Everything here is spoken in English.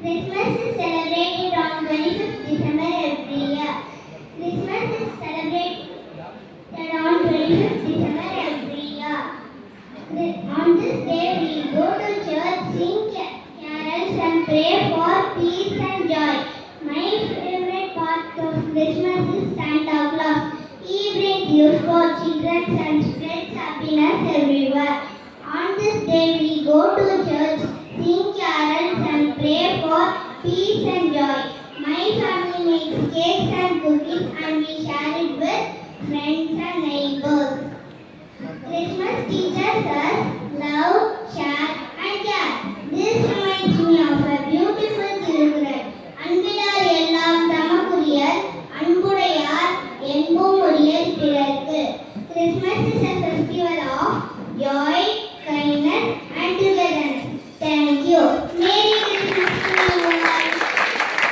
Christmas is celebrated on 25th December every year. Christmas is celebrated on 25th December every year. On this day we go to church, sing carols and pray for peace and joy. My favorite part of Christmas is Santa Claus. He brings gifts for children and spreads happiness everywhere. On this day we go to church, and cookies and we share it with friends and neighbors. Christmas teaches us love, share, and care. This reminds me of a beautiful children. அன்பிலார் எல்லாம் தமக்குரியர் அன்புடையார் என்பும் உரியர் பிறர்க்கு Christmas is a festival of joy,